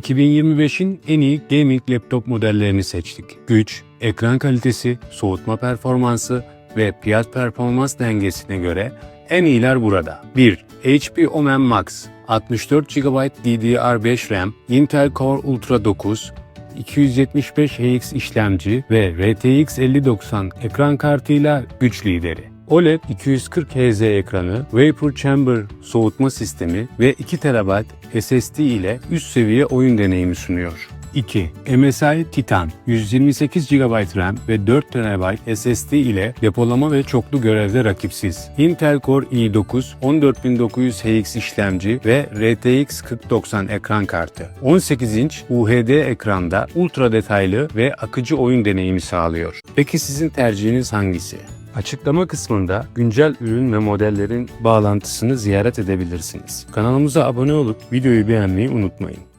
2025'in en iyi gaming laptop modellerini seçtik. Güç, ekran kalitesi, soğutma performansı ve fiyat performans dengesine göre en iyiler burada. 1. HP Omen Max 64 GB DDR5 RAM, Intel Core Ultra 9, 275HX işlemci ve RTX 5090 ekran kartıyla güç lideri. OLED 240 Hz ekranı, Vapor Chamber soğutma sistemi ve 2 TB SSD ile üst seviye oyun deneyimi sunuyor. 2. MSI Titan 128 GB RAM ve 4 TB SSD ile depolama ve çoklu görevde rakipsiz. Intel Core i9 14900HX işlemci ve RTX 4090 ekran kartı. 18 inç UHD ekranda ultra detaylı ve akıcı oyun deneyimi sağlıyor. Peki sizin tercihiniz hangisi? Açıklama kısmında güncel ürün ve modellerin bağlantısını ziyaret edebilirsiniz. Kanalımıza abone olup videoyu beğenmeyi unutmayın.